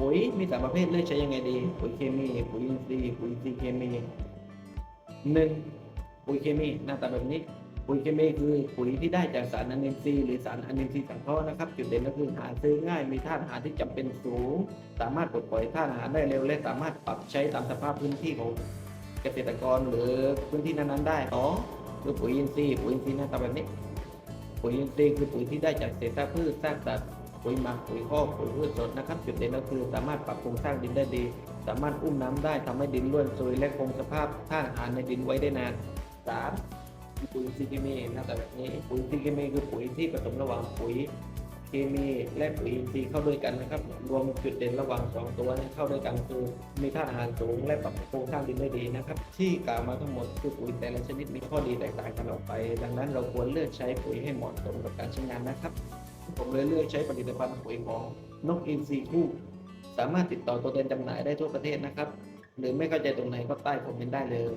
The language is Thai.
ปุ๋ยมีสามประเภทเลือกใช้ยังไงดี ปุ๋ยเคมี ปุ๋ยอินทรีย์ ปุ๋ยอินทรีย์เคมีหนึ่งปุ๋ยเคมีหน้าตาแบบนี้ ปุ๋ยเคมีคือปุ๋ยที่ได้จากสารอนินทรีย์หรือสารอนินทรีย์สังเคราะห์นะครับ จุดเด่นก็คือหาซื้อง่าย มีธาตุอาหารที่จำเป็นสูง สามารถปลดปล่อยธาตุอาหารได้เร็ว และสามารถปรับใช้ตามสภาพพื้นที่ของเกษตรกรหรือพื้นที่นั้นๆได้สอ๋อคือปุ๋ยอินทรีย์ ปุ๋ยอินทรีย์หน้าตาแบบนี้ ปุ๋ยอินทรีย์คือปุ๋ยที่ได้จากเศษซากพืชซากสัตว์ ปุ๋ยหมักปุ๋ยคอกปุ๋ยพืชสดนะครับ จุดเด่นก็คือสามารถปรับปรุงสร้างดินได้ดี สามารถอุ้มน้ำได้ทำให้ดินร่วนซุยและคงสภาพธาตุอาหารในดินไว้ได้นานสามปุ๋ยซีเคมีหน้าตาแบบนี้ปุ๋ยซีเคมีคือปุ๋ยที่ผสมระหว่างปุ๋ยเคมีและปุ๋ยอินทรีย์เข้าด้วยกันนะครับ รวมจุดเด่นระหว่างสองตัวนี้เข้าด้วยกันคือมีธาตุอาหารสูงและปรับโครงสร้างดินได้ดีนะครับ ที่กล่าวมาทั้งหมดคือปุ๋ยแต่ละชนิดมีข้อดีแตกต่างกันออกไป ดังนั้นเราควรเลือกใช้ปุ๋ยให้เหมาะสมกับการใช้งานนะครับ ผมเลยเลือกใช้ผลิตภัณฑ์ปุ๋ยของนกอินทรีคู่ สามารถติดต่อตัวแทนจำหน่ายได้ทั่วประเทศนะครับ หรือไม่เข้าใจตรงไหนก็ใต้คอมเมนต์ได้เลย